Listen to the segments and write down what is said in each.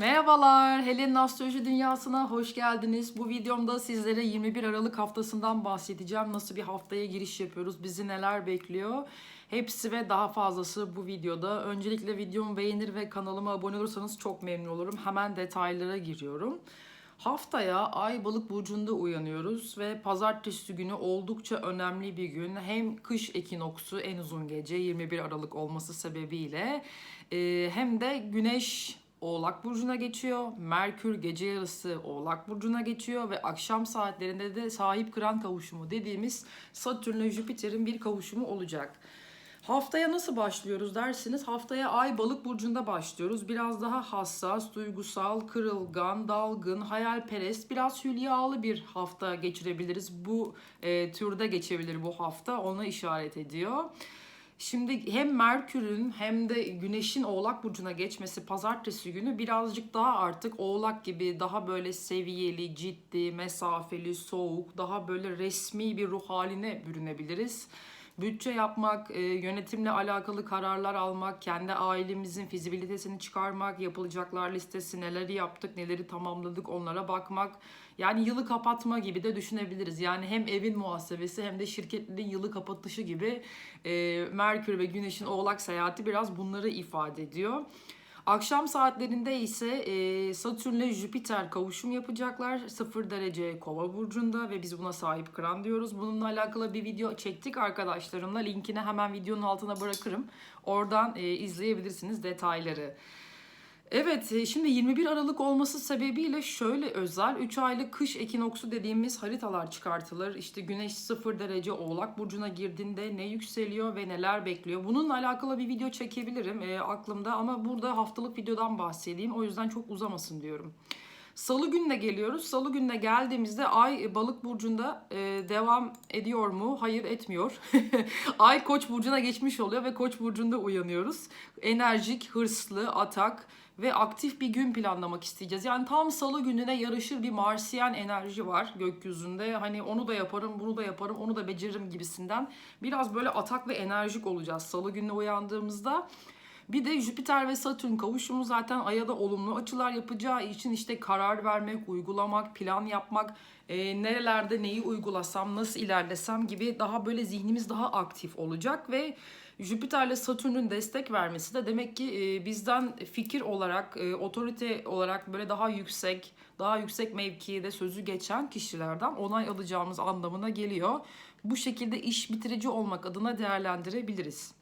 Merhabalar, Helen'in Astroloji Dünyası'na hoş geldiniz. Bu videomda sizlere 21 Aralık haftasından bahsedeceğim. Nasıl bir haftaya giriş yapıyoruz, bizi neler bekliyor. Hepsi ve daha fazlası bu videoda. Öncelikle videomu beğenir ve kanalıma abone olursanız çok memnun olurum. Hemen detaylara giriyorum. Haftaya Ay Balık burcunda uyanıyoruz ve pazartesi günü oldukça önemli bir gün. Hem kış ekinoksu en uzun gece 21 Aralık olması sebebiyle hem de Güneş Oğlak Burcu'na geçiyor. Merkür gece yarısı Oğlak Burcu'na geçiyor ve akşam saatlerinde de sahip kıran kavuşumu dediğimiz Satürn ile Jüpiter'in bir kavuşumu olacak. Haftaya nasıl başlıyoruz dersiniz? Haftaya Ay Balık burcunda başlıyoruz. Biraz daha hassas, duygusal, kırılgan, dalgın, hayalperest, biraz hülyalı bir hafta geçirebiliriz. Bu e, türde geçebilir bu hafta. Ona işaret ediyor. Şimdi hem Merkür'ün hem de Güneş'in Oğlak Burcu'na geçmesi pazartesi günü birazcık daha artık Oğlak gibi daha böyle seviyeli, ciddi, mesafeli, soğuk, daha böyle resmi bir ruh haline bürünebiliriz. Bütçe yapmak, e, yönetimle alakalı kararlar almak, kendi ailemizin fizibilitesini çıkarmak, yapılacaklar listesi, neleri yaptık, neleri tamamladık onlara bakmak. Yani yılı kapatma gibi de düşünebiliriz. Yani hem evin muhasebesi hem de şirketlerin yılı kapatışı gibi e, Merkür ve Güneş'in Oğlak seyahati biraz bunları ifade ediyor. Akşam saatlerinde ise e, Satürn ile Jüpiter kavuşum yapacaklar. 0 derece kova burcunda ve biz buna sahip kıran diyoruz. Bununla alakalı bir video çektik arkadaşlarımla. Linkini hemen videonun altına bırakırım. Oradan e, izleyebilirsiniz detayları. Evet, e, şimdi 21 Aralık olması sebebiyle şöyle özel 3 aylık kış ekinoksu dediğimiz haritalar çıkartılır. İşte Güneş 0 derece Oğlak burcuna girdiğinde ne yükseliyor ve neler bekliyor. Bununla alakalı bir video çekebilirim e, aklımda ama burada haftalık videodan bahsedeyim. O yüzden çok uzamasın diyorum. Salı gününe geliyoruz. Salı gününe geldiğimizde Ay Balık burcunda e, devam ediyor mu? Hayır etmiyor. Ay Koç burcuna geçmiş oluyor ve Koç burcunda uyanıyoruz. Enerjik, hırslı, atak ve aktif bir gün planlamak isteyeceğiz. Yani tam salı gününe yarışır bir Marsiyen enerji var gökyüzünde. Hani onu da yaparım, bunu da yaparım, onu da beceririm gibisinden. Biraz böyle atak ve enerjik olacağız salı gününe uyandığımızda. Bir de Jüpiter ve Satürn kavuşumu zaten Ay'a da olumlu açılar yapacağı için işte karar vermek, uygulamak, plan yapmak, e, nerelerde neyi uygulasam, nasıl ilerlesem gibi daha böyle zihnimiz daha aktif olacak ve Jüpiter ile Satürn'ün destek vermesi de demek ki e, bizden fikir olarak, e, otorite olarak böyle daha yüksek, daha yüksek mevkide sözü geçen kişilerden onay alacağımız anlamına geliyor. Bu şekilde iş bitirici olmak adına değerlendirebiliriz.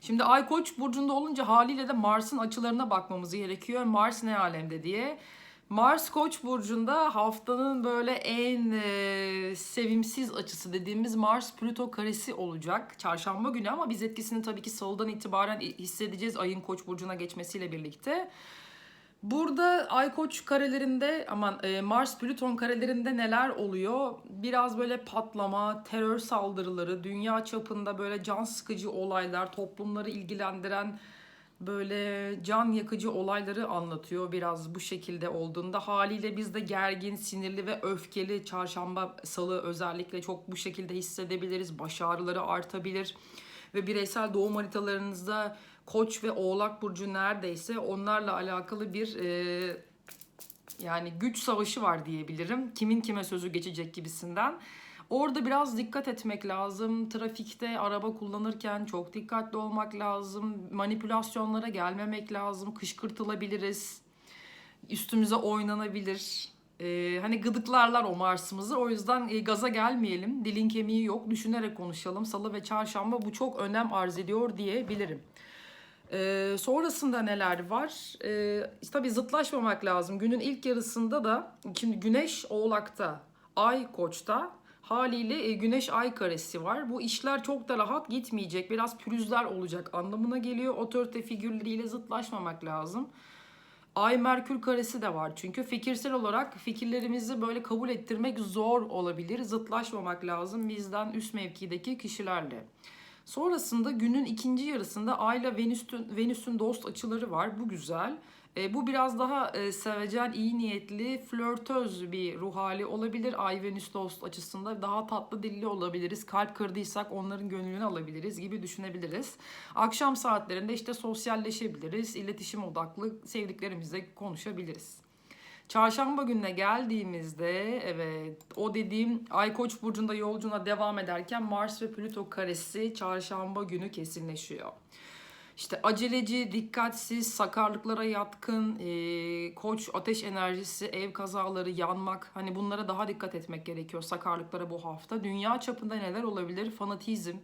Şimdi Ay Koç burcunda olunca haliyle de Mars'ın açılarına bakmamız gerekiyor. Mars ne alemde diye. Mars Koç burcunda haftanın böyle en e, sevimsiz açısı dediğimiz Mars Plüto karesi olacak çarşamba günü ama biz etkisini tabii ki salıdan itibaren hissedeceğiz ayın Koç burcuna geçmesiyle birlikte. Burada Ay Koç karelerinde aman e, Mars Plüton karelerinde neler oluyor? Biraz böyle patlama, terör saldırıları, dünya çapında böyle can sıkıcı olaylar, toplumları ilgilendiren böyle can yakıcı olayları anlatıyor biraz bu şekilde olduğunda. Haliyle biz de gergin, sinirli ve öfkeli çarşamba, salı özellikle çok bu şekilde hissedebiliriz. Baş ağrıları artabilir ve bireysel doğum haritalarınızda Koç ve Oğlak burcu neredeyse onlarla alakalı bir e, yani güç savaşı var diyebilirim. Kimin kime sözü geçecek gibisinden. Orada biraz dikkat etmek lazım. Trafikte araba kullanırken çok dikkatli olmak lazım. Manipülasyonlara gelmemek lazım. Kışkırtılabiliriz. Üstümüze oynanabilir. Ee, hani gıdıklarlar o Mars'ımızı. O yüzden e, gaza gelmeyelim. Dilin kemiği yok. Düşünerek konuşalım. Salı ve çarşamba bu çok önem arz ediyor diyebilirim. Ee, sonrasında neler var? Ee, tabii zıtlaşmamak lazım. Günün ilk yarısında da şimdi Güneş Oğlak'ta, Ay Koç'ta haliyle e, Güneş Ay karesi var. Bu işler çok da rahat gitmeyecek. Biraz pürüzler olacak anlamına geliyor. Otorite figürleriyle zıtlaşmamak lazım. Ay Merkür karesi de var. Çünkü fikirsel olarak fikirlerimizi böyle kabul ettirmek zor olabilir. Zıtlaşmamak lazım bizden üst mevkideki kişilerle. Sonrasında günün ikinci yarısında Ay ile Venüs'ün Venüs'ün dost açıları var. Bu güzel. E, bu biraz daha e, sevecen, iyi niyetli, flörtöz bir ruh hali olabilir. Ay Venüs dost açısında daha tatlı dilli olabiliriz. Kalp kırdıysak onların gönlünü alabiliriz gibi düşünebiliriz. Akşam saatlerinde işte sosyalleşebiliriz. iletişim odaklı sevdiklerimizle konuşabiliriz. Çarşamba gününe geldiğimizde evet o dediğim Ay Koç burcunda yolcuna devam ederken Mars ve Plüto karesi çarşamba günü kesinleşiyor. İşte aceleci, dikkatsiz, sakarlıklara yatkın, e, koç ateş enerjisi, ev kazaları, yanmak hani bunlara daha dikkat etmek gerekiyor sakarlıklara bu hafta. Dünya çapında neler olabilir? Fanatizm,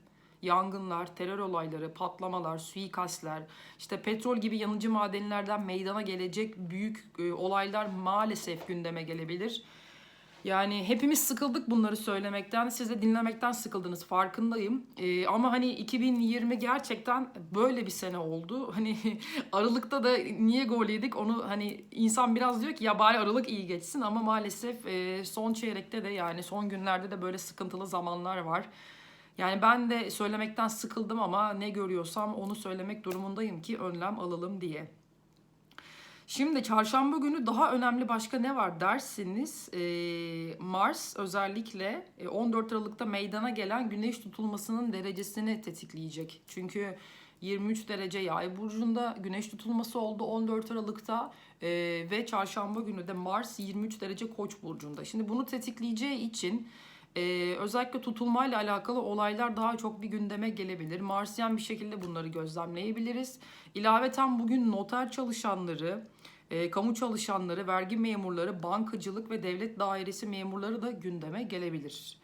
yangınlar, terör olayları, patlamalar, suikastler, işte petrol gibi yanıcı madenlerden meydana gelecek büyük e, olaylar maalesef gündeme gelebilir. Yani hepimiz sıkıldık bunları söylemekten. Siz de dinlemekten sıkıldınız farkındayım. Ee, ama hani 2020 gerçekten böyle bir sene oldu. Hani Aralık'ta da niye gol yedik onu hani insan biraz diyor ki ya bari Aralık iyi geçsin ama maalesef e, son çeyrekte de yani son günlerde de böyle sıkıntılı zamanlar var. Yani ben de söylemekten sıkıldım ama ne görüyorsam onu söylemek durumundayım ki önlem alalım diye. Şimdi çarşamba günü daha önemli başka ne var dersiniz. Ee, Mars özellikle e, 14 Aralık'ta meydana gelen güneş tutulmasının derecesini tetikleyecek. Çünkü 23 derece yay burcunda güneş tutulması oldu 14 Aralık'ta ee, ve çarşamba günü de Mars 23 derece koç burcunda. Şimdi bunu tetikleyeceği için ee, özellikle tutulmayla alakalı olaylar daha çok bir gündeme gelebilir. Marsyen bir şekilde bunları gözlemleyebiliriz. İlaveten bugün noter çalışanları, e, kamu çalışanları, vergi memurları, bankacılık ve devlet dairesi memurları da gündeme gelebilir.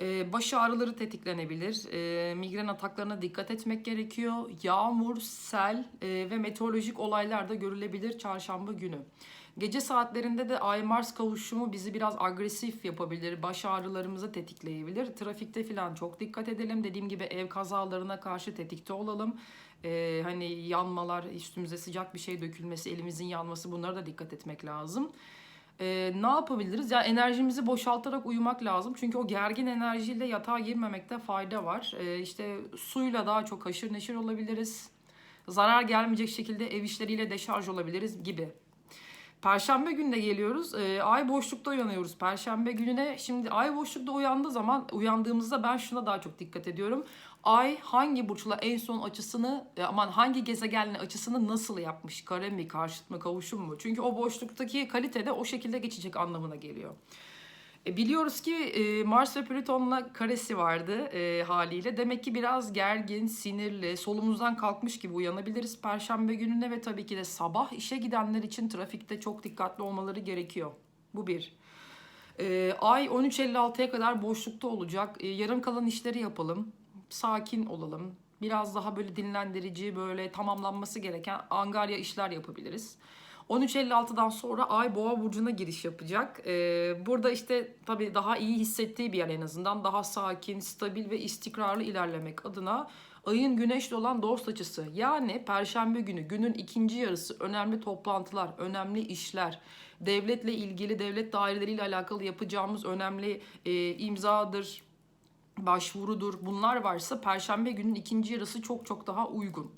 E, baş ağrıları tetiklenebilir. E, migren ataklarına dikkat etmek gerekiyor. Yağmur, sel e, ve meteorolojik olaylar da görülebilir çarşamba günü. Gece saatlerinde de Ay Mars kavuşumu bizi biraz agresif yapabilir, baş ağrılarımızı tetikleyebilir. Trafikte falan çok dikkat edelim. Dediğim gibi ev kazalarına karşı tetikte olalım. Ee, hani yanmalar, üstümüze sıcak bir şey dökülmesi, elimizin yanması bunlara da dikkat etmek lazım. Ee, ne yapabiliriz? Ya yani enerjimizi boşaltarak uyumak lazım. Çünkü o gergin enerjiyle yatağa girmemekte fayda var. Ee, işte suyla daha çok haşır neşir olabiliriz. Zarar gelmeyecek şekilde ev işleriyle deşarj olabiliriz gibi. Perşembe günde geliyoruz. E, ay boşlukta uyanıyoruz Perşembe gününe. Şimdi ay boşlukta uyandığı zaman uyandığımızda ben şuna daha çok dikkat ediyorum. Ay hangi burçla en son açısını e, aman hangi gezegenle açısını nasıl yapmış? Kare mi, karşıt mı, kavuşum mu? Çünkü o boşluktaki kalite de o şekilde geçecek anlamına geliyor. E, biliyoruz ki e, Mars ve Plüton'la karesi vardı e, haliyle. Demek ki biraz gergin, sinirli, solumuzdan kalkmış gibi uyanabiliriz Perşembe gününe ve tabii ki de sabah işe gidenler için trafikte çok dikkatli olmaları gerekiyor. Bu bir. E, ay 13.56'ya kadar boşlukta olacak. E, yarım kalan işleri yapalım. Sakin olalım. Biraz daha böyle dinlendirici, böyle tamamlanması gereken angarya işler yapabiliriz. 13.56'dan sonra Ay Boğa burcuna giriş yapacak. Ee, burada işte tabii daha iyi hissettiği bir yer en azından. Daha sakin, stabil ve istikrarlı ilerlemek adına ayın güneşli olan dost açısı. Yani perşembe günü günün ikinci yarısı önemli toplantılar, önemli işler, devletle ilgili, devlet daireleriyle alakalı yapacağımız önemli e, imzadır, başvurudur bunlar varsa perşembe günün ikinci yarısı çok çok daha uygun.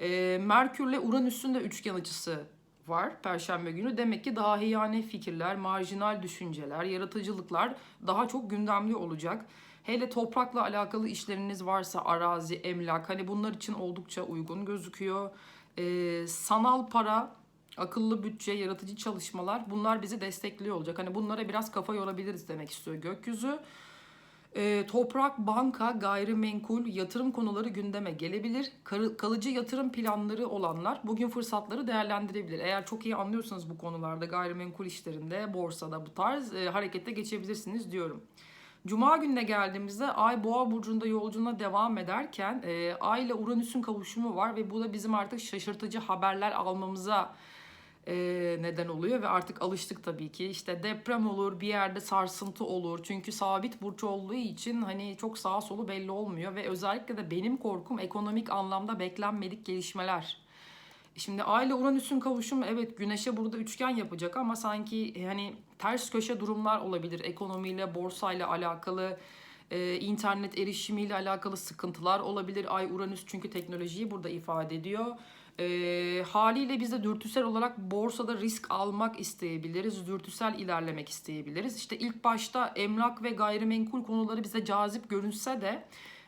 E, Merkürle Uranüs'ün de üçgen açısı var Perşembe günü. Demek ki dahiyane fikirler, marjinal düşünceler, yaratıcılıklar daha çok gündemli olacak. Hele toprakla alakalı işleriniz varsa arazi, emlak hani bunlar için oldukça uygun gözüküyor. Ee, sanal para, akıllı bütçe, yaratıcı çalışmalar bunlar bizi destekliyor olacak. Hani bunlara biraz kafa yorabiliriz demek istiyor gökyüzü. E, toprak, banka, gayrimenkul, yatırım konuları gündeme gelebilir. Kar- kalıcı yatırım planları olanlar bugün fırsatları değerlendirebilir. Eğer çok iyi anlıyorsanız bu konularda gayrimenkul işlerinde, borsada bu tarz e, harekete geçebilirsiniz diyorum. Cuma gününe geldiğimizde Ay Boğa burcunda yolculuğuna devam ederken e, Ay ile Uranüs'ün kavuşumu var ve bu da bizim artık şaşırtıcı haberler almamıza e, neden oluyor ve artık alıştık tabii ki. İşte deprem olur, bir yerde sarsıntı olur. Çünkü sabit burç olduğu için hani çok sağ solu belli olmuyor ve özellikle de benim korkum ekonomik anlamda beklenmedik gelişmeler. Şimdi Ay ile Uranüs'ün kavuşumu evet Güneş'e burada üçgen yapacak ama sanki hani ters köşe durumlar olabilir. Ekonomiyle, borsayla alakalı, e, internet erişimiyle alakalı sıkıntılar olabilir. Ay Uranüs çünkü teknolojiyi burada ifade ediyor. E, haliyle biz de dürtüsel olarak borsada risk almak isteyebiliriz. Dürtüsel ilerlemek isteyebiliriz. İşte ilk başta emlak ve gayrimenkul konuları bize cazip görünse de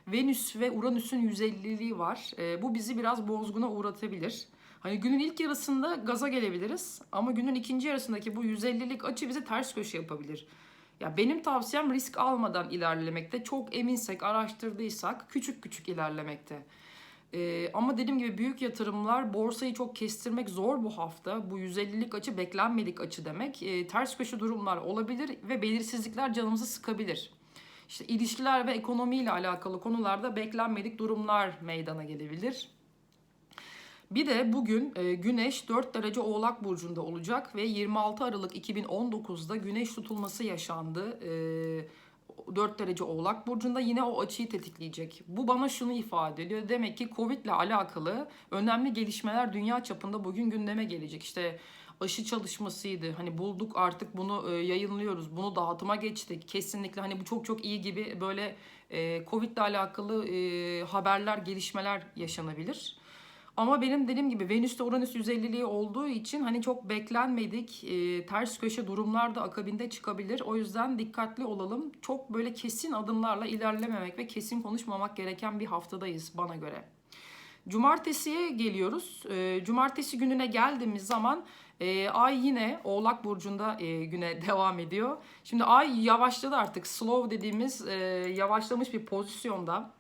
Venüs ve Uranüs'ün 150'liği var. E, bu bizi biraz bozguna uğratabilir. Hani günün ilk yarısında gaza gelebiliriz ama günün ikinci yarısındaki bu 150'lik açı bize ters köşe yapabilir. Ya benim tavsiyem risk almadan ilerlemekte. Çok eminsek, araştırdıysak küçük küçük ilerlemekte. Ee, ama dediğim gibi büyük yatırımlar borsayı çok kestirmek zor bu hafta. Bu 150'lik açı beklenmedik açı demek. Ee, ters köşe durumlar olabilir ve belirsizlikler canımızı sıkabilir. İşte ilişkiler ve ekonomiyle alakalı konularda beklenmedik durumlar meydana gelebilir. Bir de bugün e, Güneş 4 derece Oğlak Burcu'nda olacak ve 26 Aralık 2019'da Güneş tutulması yaşandı. E, 4 derece Oğlak Burcu'nda yine o açıyı tetikleyecek. Bu bana şunu ifade ediyor. Demek ki Covid ile alakalı önemli gelişmeler dünya çapında bugün gündeme gelecek. İşte aşı çalışmasıydı. Hani bulduk artık bunu e, yayınlıyoruz. Bunu dağıtıma geçtik. Kesinlikle hani bu çok çok iyi gibi böyle e, Covid ile alakalı e, haberler, gelişmeler yaşanabilir. Ama benim dediğim gibi Venüs'te Uranüs 150'liği olduğu için hani çok beklenmedik e, ters köşe durumlar da akabinde çıkabilir. O yüzden dikkatli olalım. Çok böyle kesin adımlarla ilerlememek ve kesin konuşmamak gereken bir haftadayız bana göre. Cumartesiye geliyoruz. E, cumartesi gününe geldiğimiz zaman e, ay yine Oğlak Burcu'nda e, güne devam ediyor. Şimdi ay yavaşladı artık. Slow dediğimiz e, yavaşlamış bir pozisyonda.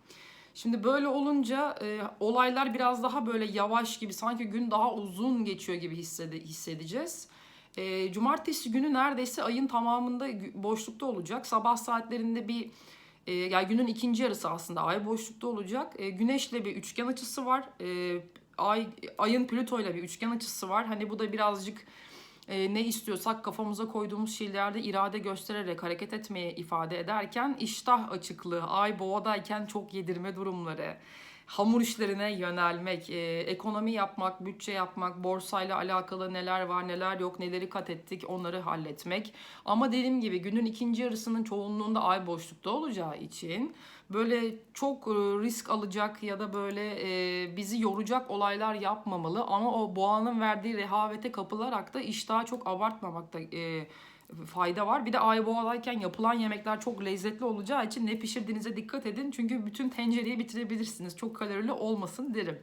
Şimdi böyle olunca e, olaylar biraz daha böyle yavaş gibi sanki gün daha uzun geçiyor gibi hissede, hissedeceğiz. E, cumartesi günü neredeyse ayın tamamında boşlukta olacak. Sabah saatlerinde bir e, yani günün ikinci yarısı aslında ay boşlukta olacak. E, güneşle bir üçgen açısı var. E, ay ayın Plüto ile bir üçgen açısı var. Hani bu da birazcık e, ne istiyorsak kafamıza koyduğumuz şeylerde irade göstererek hareket etmeye ifade ederken iştah açıklığı, ay boğadayken çok yedirme durumları, hamur işlerine yönelmek, e, ekonomi yapmak, bütçe yapmak, borsayla alakalı neler var neler yok neleri kat ettik onları halletmek. Ama dediğim gibi günün ikinci yarısının çoğunluğunda ay boşlukta olacağı için böyle çok e, risk alacak ya da böyle e, bizi yoracak olaylar yapmamalı. Ama o boğanın verdiği rehavete kapılarak da iştahı çok abartmamakta e, fayda var. Bir de ay boğalayken yapılan yemekler çok lezzetli olacağı için ne pişirdiğinize dikkat edin. Çünkü bütün tencereyi bitirebilirsiniz. Çok kalorili olmasın derim.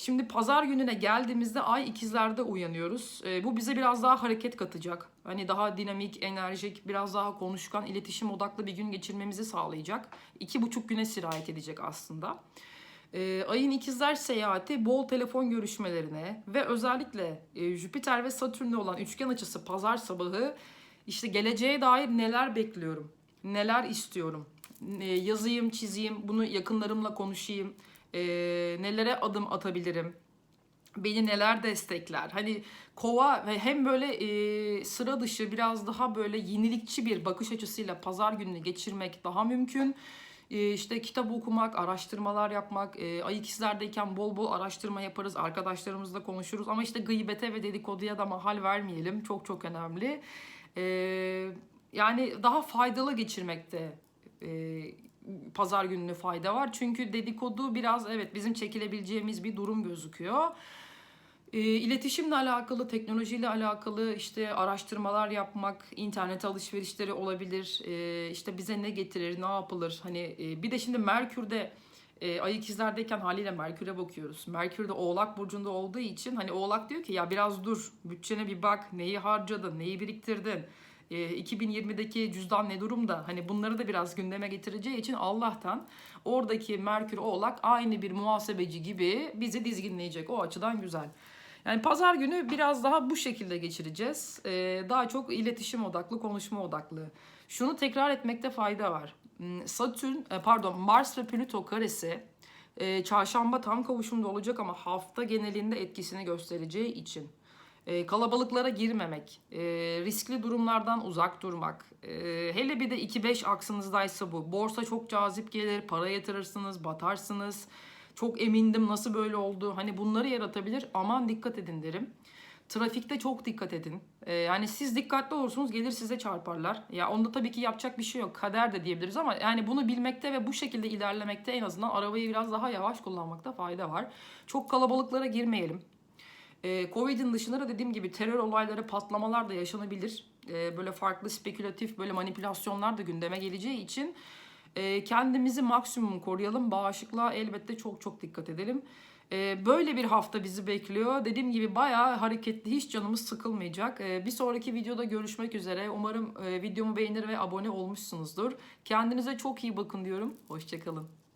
Şimdi pazar gününe geldiğimizde ay ikizlerde uyanıyoruz. E, bu bize biraz daha hareket katacak. Hani daha dinamik, enerjik, biraz daha konuşkan, iletişim odaklı bir gün geçirmemizi sağlayacak. İki buçuk güne sirayet edecek aslında. E, ayın ikizler seyahati bol telefon görüşmelerine ve özellikle e, Jüpiter ve Satürn'le olan üçgen açısı pazar sabahı işte geleceğe dair neler bekliyorum, neler istiyorum, e, yazayım, çizeyim, bunu yakınlarımla konuşayım, e, nelere adım atabilirim, beni neler destekler. Hani kova ve hem böyle e, sıra dışı biraz daha böyle yenilikçi bir bakış açısıyla pazar gününü geçirmek daha mümkün. E, işte kitap okumak, araştırmalar yapmak, e, ay ikizlerdeyken bol bol araştırma yaparız, arkadaşlarımızla konuşuruz. Ama işte gıybete ve dedikoduya da mahal vermeyelim. Çok çok önemli. E, yani daha faydalı geçirmekte pazar gününü fayda var. Çünkü dedikodu biraz evet bizim çekilebileceğimiz bir durum gözüküyor. E, iletişimle alakalı, teknolojiyle alakalı işte araştırmalar yapmak, internet alışverişleri olabilir. E, işte bize ne getirir, ne yapılır? Hani e, bir de şimdi Merkür'de e, ay ikizlerdeyken haliyle Merkür'e bakıyoruz. Merkür de Oğlak burcunda olduğu için hani Oğlak diyor ki ya biraz dur, bütçene bir bak, neyi harcadın, neyi biriktirdin? 2020'deki cüzdan ne durumda? Hani bunları da biraz gündeme getireceği için Allah'tan oradaki Merkür Oğlak aynı bir muhasebeci gibi bizi dizginleyecek. O açıdan güzel. Yani pazar günü biraz daha bu şekilde geçireceğiz. Ee, daha çok iletişim odaklı, konuşma odaklı. Şunu tekrar etmekte fayda var. Hmm, Satürn, e, pardon Mars ve Plüto karesi e, çarşamba tam kavuşumda olacak ama hafta genelinde etkisini göstereceği için e, kalabalıklara girmemek, riskli durumlardan uzak durmak, hele bir de 2-5 aksınızdaysa bu. Borsa çok cazip gelir, para yatırırsınız, batarsınız çok emindim nasıl böyle oldu. Hani bunları yaratabilir. Aman dikkat edin derim. Trafikte çok dikkat edin. Ee, yani siz dikkatli olursunuz gelir size çarparlar. Ya onda tabii ki yapacak bir şey yok. Kader de diyebiliriz ama yani bunu bilmekte ve bu şekilde ilerlemekte en azından arabayı biraz daha yavaş kullanmakta fayda var. Çok kalabalıklara girmeyelim. Ee, Covid'in dışında da dediğim gibi terör olayları, patlamalar da yaşanabilir. Ee, böyle farklı spekülatif böyle manipülasyonlar da gündeme geleceği için e, kendimizi maksimum koruyalım. Bağışıklığa elbette çok çok dikkat edelim. Ee, böyle bir hafta bizi bekliyor. Dediğim gibi bayağı hareketli, hiç canımız sıkılmayacak. Bir sonraki videoda görüşmek üzere. Umarım e, videomu beğenir ve abone olmuşsunuzdur. Kendinize çok iyi bakın diyorum. Hoşçakalın.